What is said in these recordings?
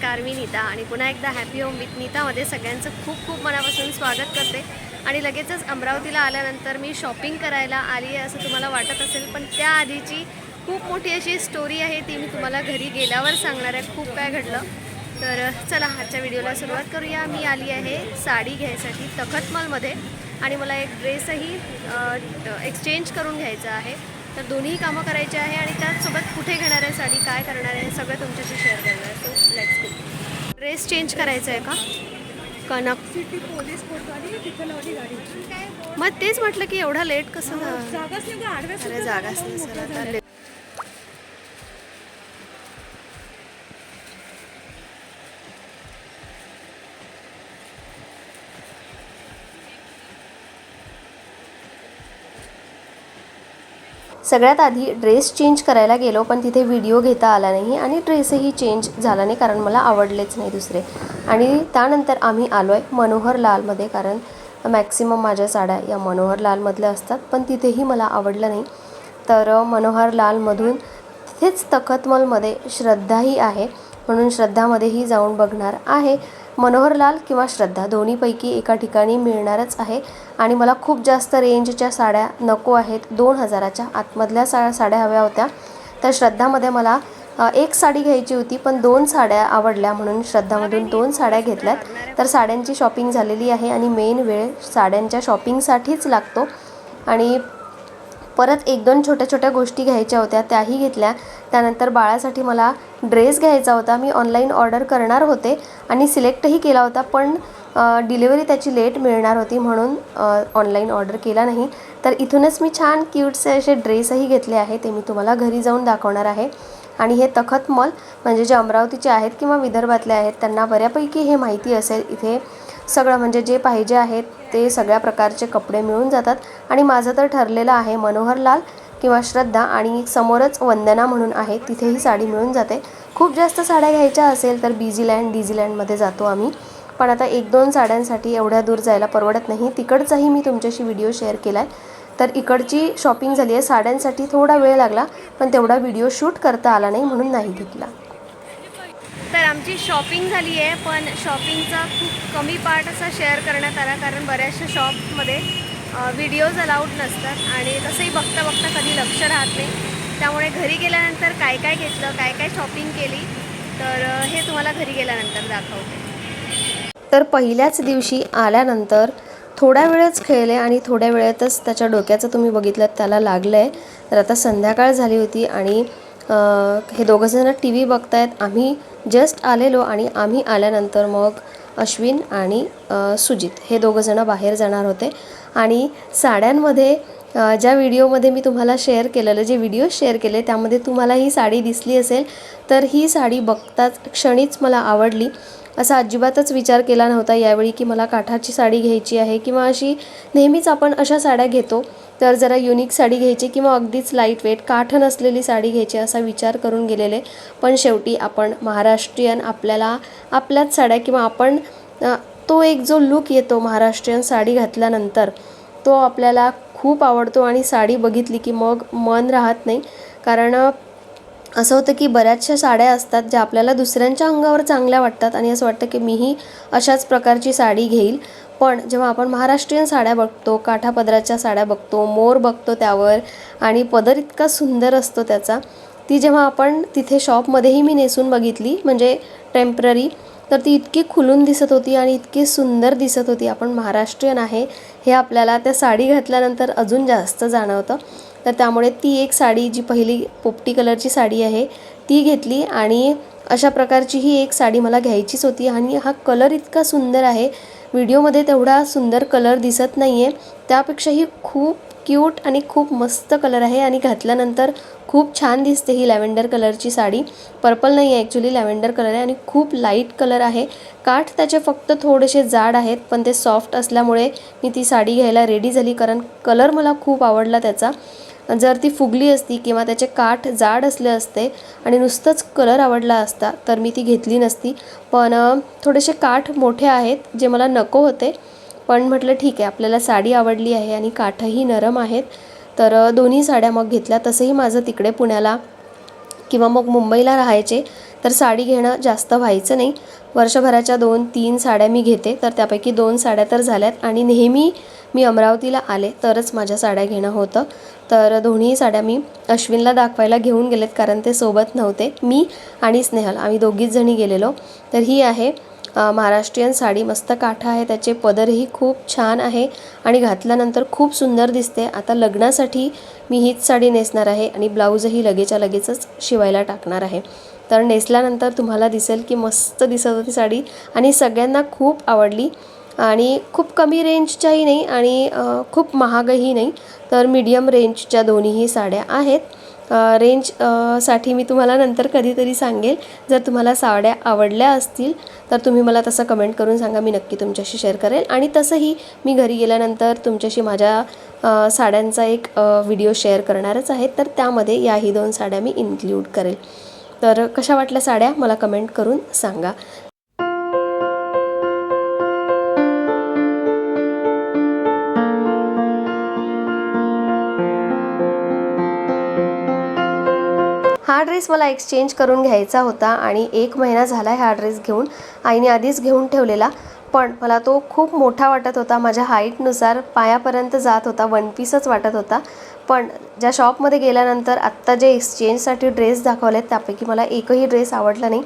नमस्कार मी नीता आणि पुन्हा एकदा हॅपी होम विथ नीतामध्ये सगळ्यांचं खूप खूप मनापासून स्वागत करते. आणि लगेचच अमरावतीला आल्यानंतर मी शॉपिंग करायला आली आहे असं तुम्हाला वाटत असेल पण त्याआधीची खूप मोठी अशी स्टोरी आहे ती मी तुम्हाला घरी गेल्यावर सांगणार आहे. खूप काय घडलं. तर चला आजच्या व्हिडिओला सुरुवात करूया. मी आली आहे साडी घ्यायसाठी तखतमलमध्ये आणि मला एक ड्रेसही एक्सचेंज करून घ्यायचा आहे. तर दोन्ही कामं करायची आहे आणि त्याचसोबत कुठे घेणार आहे साडी काय करणार आहे हे सगळं तुमच्याशी शेअर करणार आहे. So let's go dress change करायचा आहे का? कनक. मग तेच म्हटलं की एवढा लेट कसं झालं? जागाच नाही सर आता सगळ्यात आधी ड्रेस चेंज करायला गेलो पण तिथे व्हिडिओ घेता आला नाही आणि ड्रेसही चेंज झाला नाही कारण मला आवडलेच नाही दुसरे. आणि त्यानंतर आम्ही आलो आहे मनोहर लालमध्ये कारण मॅक्सिमम माझ्या साड्या या मनोहर लालमधल्या असतात पण तिथेही मला आवडलं नाही. तर मनोहर लालमधून तिथेच तखतमलमध्ये श्रद्धाही आहे. म्हणून श्रद्धामध्येही जाऊन बघणार आहे. मनोहरलाल किंवा श्रद्धा दोन्हीपैकी एका ठिकाणी मिळणारच आहे. आणि मला खूप जास्त रेंजच्या साड्या नको आहेत. दोन हजाराच्या आतमधल्या सा साड्या हव्या होत्या. तर श्रद्धामध्ये मला एक साडी घ्यायची होती पण दोन साड्या आवडल्या म्हणून श्रद्धामधून दोन साड्या घेतल्यात. तर साड्यांची शॉपिंग झालेली आहे आणि मेन वेळ साड्यांच्या शॉपिंगसाठीच लागतो. आणि परत एक दोन छोट्या छोट्या गोष्टी घ्यायच्या होत्या त्याही घेतल्या. त्यानंतर बाळासाठी मला ड्रेस घ्यायचा होता. मी ऑनलाईन ऑर्डर करणार होते आणि सिलेक्टही केला होता पण डिलिव्हरी त्याची लेट मिळणार होती म्हणून ऑनलाईन ऑर्डर केला नाही. तर इथूनच मी छान क्यूटचे असे ड्रेसही घेतले आहे ते मी तुम्हाला घरी जाऊन दाखवणार आहे. आणि हे तखत मॉल म्हणजे जे अमरावतीचे आहेत किंवा विदर्भातले आहेत त्यांना बऱ्यापैकी हे माहिती असेल. इथे सगळं म्हणजे जे पाहिजे आहेत ते सगळ्या प्रकारचे कपडे मिळून जातात. आणि माझं तर ठरलेलं आहे मनोहरलाल किंवा श्रद्धा आणि समोरच वंदना म्हणून आहे तिथेही साडी मिळून जाते. खूप जास्त साड्या घ्यायच्या असेल तर बीजीलँड डिझीलँडमध्ये जातो आम्ही. पण आता एक दोन साड्यांसाठी एवढ्या दूर जायला परवडत नाही. तिकडचाही मी तुमच्याशी व्हिडिओ शेअर केला आहे तर इकडची शॉपिंग झाली आहे. साड्यांसाठी थोडा वेळ लागला पण तेवढा व्हिडिओ शूट करता आला नाही म्हणून नाही घेतला. तर आमची शॉपिंग झाली आहे पण शॉपिंगचा खूप कमी पार्ट असा शेअर करण्यात आला कारण बऱ्याचशा शॉपमध्ये व्हिडिओज अलाउड नसतात आणि तसंही बघता बघता कधी लक्ष राहत नाही. त्यामुळे घरी गेल्यानंतर काय काय घेतलं काय काय शॉपिंग केली तर हे तुम्हाला घरी गेल्यानंतर दाखवते. तर पहिल्याच दिवशी आल्यानंतर थोड्या वेळच खेळले आणि थोड्या वेळेतच त्याच्या डोक्याचं तुम्ही बघितलं त्याला लागलं आहे तर आता संध्याकाळ झाली होती आणि हे दोघंजणं टी व्ही बघतायत. आम्ही जस्ट आलेलो आणि आम्ही आल्यानंतर मग अश्विन आणि सुजित हे दोघंजणं बाहेर जाणार होते. आणि साड्यांमध्ये ज्या व्हिडिओमध्ये मी तुम्हाला शेअर केलेलं जे व्हिडिओ शेअर केले त्यामध्ये तुम्हाला ही साडी दिसली असेल तर ही साडी बघताच क्षणीच मला आवडली. असा अजिबातच विचार केला नव्हता यावेळी की मला काठाची साडी घ्यायची आहे किंवा अशी नेहमीच आपण अशा साड्या घेतो. तर जरा युनिक साडी घ्यायची किंवा अगदीच लाइट वेट काठ नसलेली साडी घ्यायची असा विचार करून गेलेले. पण शेवटी आपण महाराष्ट्रीयन आपल्याला आपल्याच साड्या किंवा आपण तो एक जो लुक येतो महाराष्ट्रीयन साडी घातल्यानंतर तो आपल्याला खूप आवडतो आणि साडी बघितली की मग मन राहत नाही. कारण असं होतं की बऱ्याचशा साड्या असतात ज्या आपल्याला दुसऱ्यांच्या अंगावर चांगल्या वाटतात आणि असं वाटतं की मीही अशाच प्रकारची साडी घेईल. पण जेव्हा आपण महाराष्ट्रीयन साड्या बघतो काठापदराच्या साड्या बघतो मोर बघतो त्यावर आणि पदर इतका सुंदर असतो त्याचा ती जेव्हा आपण तिथे शॉपमध्येही मी नेसून बघितली म्हणजे टेंपररी तर ती इतकी खुलून दिसत होती आणि इतकी सुंदर दिसत होती. आपण महाराष्ट्रीयन आहे हे आपल्याला त्या साडी घातल्यानंतर अजून जास्त जाणवतं. तर त्यामुळे ती एक साडी जी पहिली पोपटी कलरची साडी आहे ती घेतली आणि अशा प्रकारची ही एक साडी मला घ्यायचीच होती आणि हा कलर इतका सुंदर आहे व्हिडिओमध्ये तेवढा सुंदर कलर दिसत नाही आहे त्यापेक्षाही खूप क्यूट आणि खूप मस्त कलर आहे आणि घातल्यानंतर खूप छान दिसते ही लॅव्हेंडर कलरची साडी. पर्पल नाही आहे ॲक्च्युली लॅव्हेंडर कलर आहे आणि खूप लाइट कलर आहे. काठ त्याचे फक्त थोडेसे जाड आहेत पण ते सॉफ्ट असल्यामुळे मी ती साडी घ्यायला रेडी झाली कारण कलर मला खूप आवडला त्याचा. जर ती फुगली असती किंवा त्याचे काठ जाड असले असते आणि नुसतंच कलर आवडला असता तर मी ती घेतली नसती. पण थोडेसे काठ मोठे आहेत जे मला नको होते. पण म्हटलं ठीक आहे आपल्याला साडी आवडली आहे आणि काठही नरम आहेत तर दोन्ही साड्या मग घेतल्या. तसंही माझं तिकडे पुण्याला किंवा मग मुंबईला राहायचे. तर साडी घेणं जास्त व्हायचं नाही. वर्षभराच्या दोन तीन साड्या मी घेते तर त्यापैकी दोन साड्या तर झाल्यात आणि नेहमी मी अमरावतीला आले तरच माझ्या साड्या घेणं होतं. तर दोन्ही साड्या मी अश्विनला दाखवायला घेऊन गेलेत कारण ते सोबत नव्हते मी आणि स्नेहल. आम्ही दोघीच जणी गेलेलो. तर ही आहे महाराष्ट्रीयन साडी. मस्त काठा आहे त्याचे पदरही खूप छान आहे आणि घातल्यानंतर खूप सुंदर दिसते. आता लग्नासाठी मी हीच साडी नेसणार आहे आणि ब्लाऊजही लगेच्या लगेचच शिवायला टाकणार आहे. तर नेसल्यानंतर तुम्हाला दिसेल की मस्त दिसत होती साडी आणि सगळ्यांना खूप आवडली. आणि खूप कमी रेंजच्याही नाही आणि खूप महागही नाही. तर मीडियम रेंजच्या दोन्हीही साड्या आहेत. रेंजसाठी मी तुम्हाला नंतर कधीतरी सांगेल. जर तुम्हाला साड्या आवडल्या असतील तर तुम्ही मला तसं कमेंट करून सांगा. मी नक्की तुमच्याशी शेअर करेल. आणि तसंही मी घरी गेल्यानंतर तुमच्याशी माझ्या साड्यांचा एक व्हिडिओ शेअर करणारच आहे. तर त्यामध्ये याही दोन साड्या मी इन्क्ल्यूड करेल. तर कशा वाटल्या साड्या मला कमेंट करून सांगा. हा ड्रेस मला एक्सचेंज करून घ्यायचा होता आणि एक महिना झाला हा ड्रेस घेऊन. आईने आधीच घेऊन ठेवलेला. पण मला तो खूप मोठा वाटत होता. माझ्या हाईटनुसार पायापर्यंत जात होता. वन पीसच वाटत होता. पण ज्या शॉपमध्ये गेल्यानंतर आत्ता जे एक्सचेंजसाठी ड्रेस दाखवलेत त्यापैकी मला एकही ड्रेस आवडला नाही.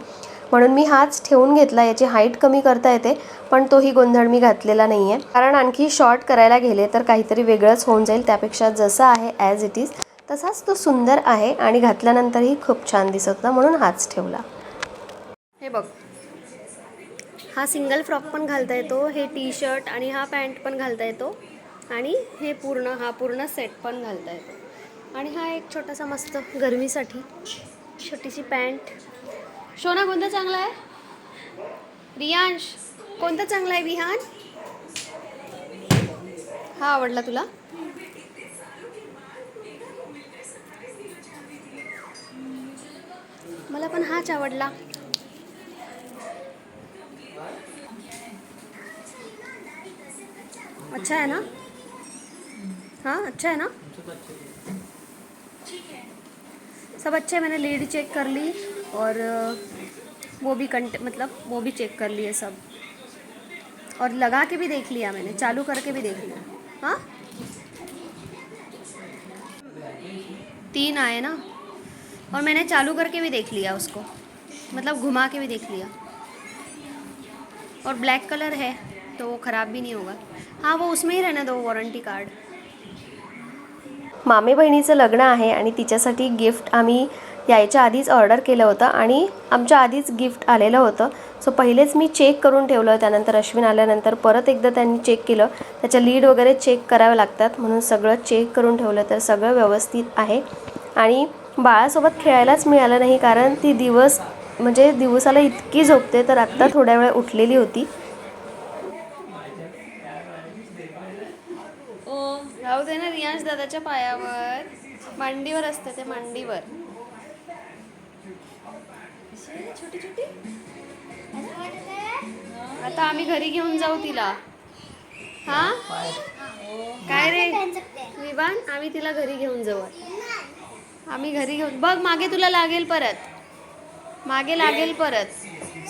म्हणून मी हाच ठेवून घेतला. याची हाईट कमी करता येते पण तोही गोंधळ मी घातलेला नाही आहे कारण आणखी शॉर्ट करायला गेले तर काहीतरी वेगळंच होऊन जाईल. त्यापेक्षा जसा आहे ॲज इट इज तसाच तो सुंदर आहे आणि घातल्यानंतरही खूप छान दिसत होता म्हणून हाच ठेवला. हे बघ हा सिंगल फ्रॉक पण घालता येतो हे टी शर्ट आणि हा पॅन्ट पण घालता येतो आणि हे पूर्ण हा पूर्ण सेट पण घालता येतो. आणि हा एक छोटासा मस्त गरमीसाठी छोटीशी पॅन्ट. शोना कोणता चांगला आहे? रियांश कोणता चांगला आहे विहान हा आवडला तुला? मला पण हाच आवडला. अच्छा है ना? हाँ अच्छा है ना? सब अच्छे मैंने लीड चेक कर ली और वो भी कंट मतलब वो भी चेक कर लिए सब। और लगा के भी देख लिया मैंने, चालू करके भी देख लिया। हाँ? तीन आए ना? और मैंने चालू करके भी देख लिया उसको मतलब घुमा के भी देख लिया। और ब्लैक कलर है। तो वो ख़राब भी नहीं होगा। हाँ वो उसमें ही रहने दो वॉरंटी कार्ड मामे बहिणीचं लग्न आहे आणि तिच्यासाठी गिफ्ट आम्ही यायच्या आधीच ऑर्डर केलं होतं आणि आमच्या आधीच गिफ्ट आलेलं होतं. सो पहिलेच मी चेक करून ठेवलं त्यानंतर अश्विन आल्यानंतर परत एकदा त्यांनी चेक केलं. त्याच्या लीड वगैरे चेक करावे लागतात म्हणून सगळं चेक करून ठेवलं तर सगळं व्यवस्थित आहे. आणि बाळासोबत खेळायलाच मिळालं नाही कारण ती दिवस म्हणजे दिवसाला इतकी झोपते तर आत्ता थोड्या वेळ उठलेली होती. राहू ना रियांश दादाच्या पायावर. मांडीवर असते ते मांडीवर. छोटी छोटी. आता आम्ही घरी घेऊन जाऊ तिला. हा? काय रे? विवान आम्ही तिला घरी घेऊन जाऊ. आम्ही घरी घेऊन बघ मागे तुला लागेल परत. मागे लागेल परत.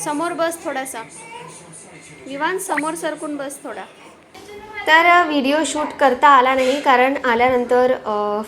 समोर बस थोडासा. विवान समोर सरकून बस थोडा. तर व्हिडिओ शूट करता आला नाही कारण आल्यानंतर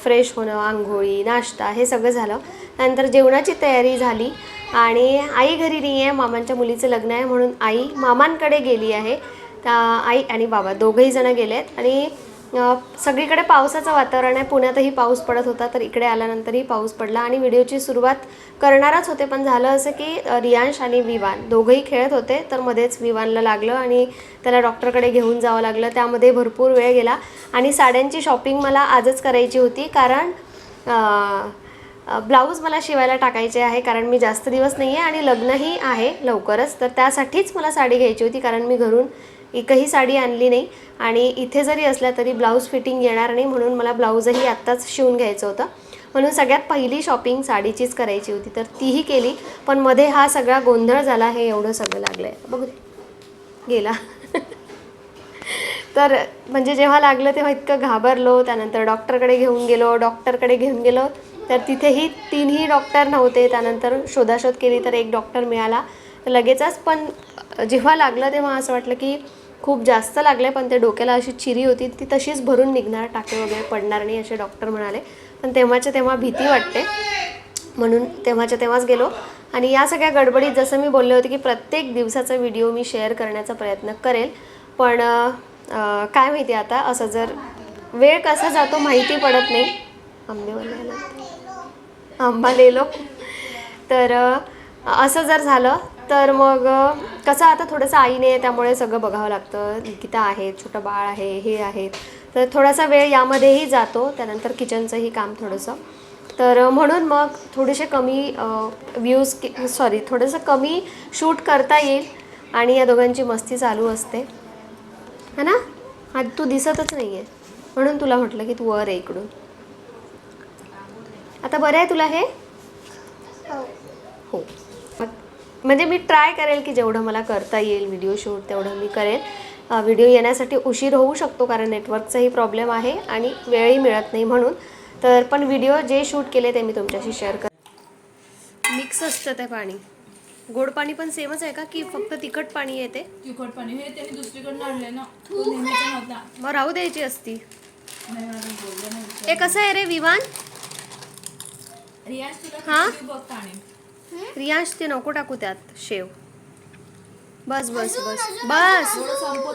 फ्रेश होणं आंघोळी नाश्ता हे सगळं झालं. नंतर जेवणाची तयारी झाली आणि आई घरी नाही आहे मामांच्या मुलीचं लग्न आहे म्हणून आई मामांकडे गेली आहे. त्या आई आणि बाबा दोघंही जण गेले आहेत आणि सगळीकडे पावसाचं वातावरण आहे. पुण्यातही पाऊस पडत होता तर इकडे आल्यानंतरही पाऊस पडला आणि व्हिडिओची सुरुवात करणारच होते. पण झालं असं की रियांश आणि विवान दोघंही खेळत होते तर मध्येच विवानला लागलं आणि त्याला डॉक्टरकडे घेऊन जावं लागलं. त्यामध्ये भरपूर वेळ गेला आणि साड्यांची शॉपिंग मला आजच करायची होती कारण ब्लाऊज मला शिवायला टाकायचे आहे कारण मी जास्त दिवस नाही आहे आणि लग्नही आहे लवकरच. तर त्यासाठीच मला साडी घ्यायची होती कारण मी घरून एकही साडी आणली नाही. आणि इथे जरी असल्या तरी ब्लाऊज फिटिंग येणार नाही म्हणून मला ब्लाऊजही आत्ताच शिवून घ्यायचं होतं. म्हणून सगळ्यात पहिली शॉपिंग साडीचीच करायची होती. तर तीही केली. पण मध्ये हा सगळा गोंधळ झाला हे एवढं सगळं लागलं आहे बघू गेला. तर म्हणजे जेव्हा लागलं तेव्हा इतकं घाबरलो. त्यानंतर डॉक्टरकडे घेऊन गेलो. डॉक्टरकडे घेऊन गेलो. तर तिथेही तीनही डॉक्टर नव्हते. त्यानंतर शोधाशोध केली तर एक डॉक्टर मिळाला. लगेचच. पण जेव्हा लागलं तेव्हा असं वाटलं की खूप जास्त लागले पण ते डोक्याला अशी चिरी होती ती तशीच भरून निघणार टाके वगैरे पडणार नाही असे डॉक्टर म्हणाले. पण तेव्हाच्या तेव्हा भीती वाटते. म्हणून तेव्हाच्या तेव्हाच गेलो. आणि या सगळ्या गडबडीत जसं मी बोलले होते की प्रत्येक दिवसाचा व्हिडिओ मी शेअर करण्याचा प्रयत्न करेल. पण काय माहिती आता असं जर वेळ कसा जातो माहिती पडत नाही. आंबेवाल्याला आंबा लेलो तर असं जर झालं तर मग कसं आता थोडंसं आईने त्यामुळे सगळं बघावं लागतं. निकिता आहे छोटं बाळ आहे हे आहे. तर थोडासा वेळ यामध्येही जातो. त्यानंतर किचनचंही काम थोडंसं. तर म्हणून मग थोडेसे कमी व्ह्यूज सॉरी थोडंसं कमी शूट करता येईल आणि या दोघांची मस्ती चालू असते. है ना? हा तू दिसतच नाही आहे म्हणून तुला म्हटलं की तू वर आहे इकडून. आता बरं आहे तुला हे? हो. मग- म्हणजे मी ट्राय करेल की जेवढं मला करता येईल व्हिडिओ शूट तेवढं मी करेल. व्हिडिओ येण्यासाठी उशीर होऊ शकतो कारण नेटवर्कचाही प्रॉब्लेम आहे आणि वेळही मिळत नाही म्हणून. तर पण व्हिडिओ जे शूट केले ते मी तुमच्याशी शेअर कर मिक्स असतं ते पाणी. गोड पाणी पण सेमच आहे का की फक्त तिखट पाणी येते? तिखट पाणी हे त्यांनी दुसरीकडनं आणले ना. तो नेहमीचा नव्हता मग राहू द्यायची असती. नाही मला बोललं नाही. हे कसं आहे रे तुला हा? रियांश ते नको टाकू त्यात शेव. बस बस बस. बस.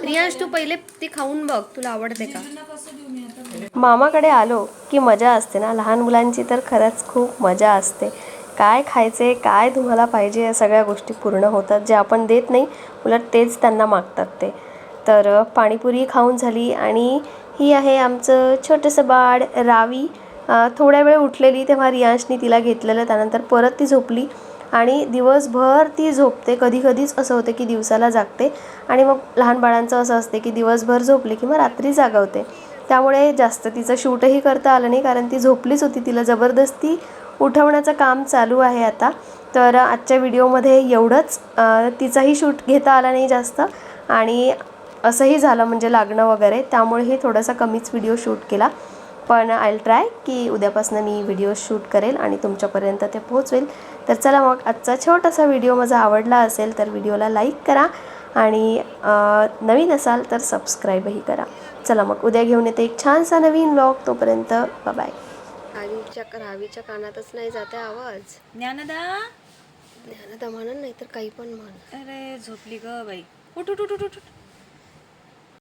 रियांश तू पहिले ती खाऊन बघ तुला आवडते का? मामाकडे आलो की मजा असते ना. लहान मुलांची तर खरंच खूप मजा असते. काय खायचे काय तुम्हाला पाहिजे या सगळ्या गोष्टी पूर्ण होतात. जे आपण देत नाही उलट तेच त्यांना मागतात ते. तर पाणीपुरी खाऊन झाली आणि ही आहे आमचं छोटंसं बाळ रावी. थोड्या वेळ उठलेली तेव्हा रियांशनी तिला घेतलेलं त्यानंतर परत ती झोपली. आणि दिवसभर ती झोपते. कधी कधीच असं होतं की दिवसाला जागते. आणि मग लहान बाळांचं असं असते की दिवसभर झोपली की मग रात्री जागवते. त्यामुळे जास्त तिचं शूटही करता आलं नाही कारण ती झोपलीच होती. तिला जबरदस्ती उठवण्याचं काम चालू आहे आता. तर आजच्या व्हिडिओमध्ये एवढंच. तिचाही शूट घेता आला नाही जास्त. आणि असंही झालं म्हणजे लागणं वगैरे. त्यामुळेही थोडासा कमीच व्हिडिओ शूट केला. पण आय ट्राय की उद्यापासून मी व्हिडिओ शूट करेल आणि तुमच्यापर्यंत ते पोहोचवेल. तर चला मग आजचा छोटासा व्हिडिओ माझा आवडला असेल तर व्हिडिओला लाईक करा आणि नवीन असाल तर सबस्क्राईबही करा. चला मग उद्या घेऊन येते एक छानसा नवीन ब्लॉग तोपर्यंत बाय रावीच्या रावीच्या कानातच नाही जाते आवाज. ज्ञानदा? ज्ञानदा म्हणून नाही तर काही पण म्हण. अरे झोपली ग बाई. उठ उठ उठ उठ उठ.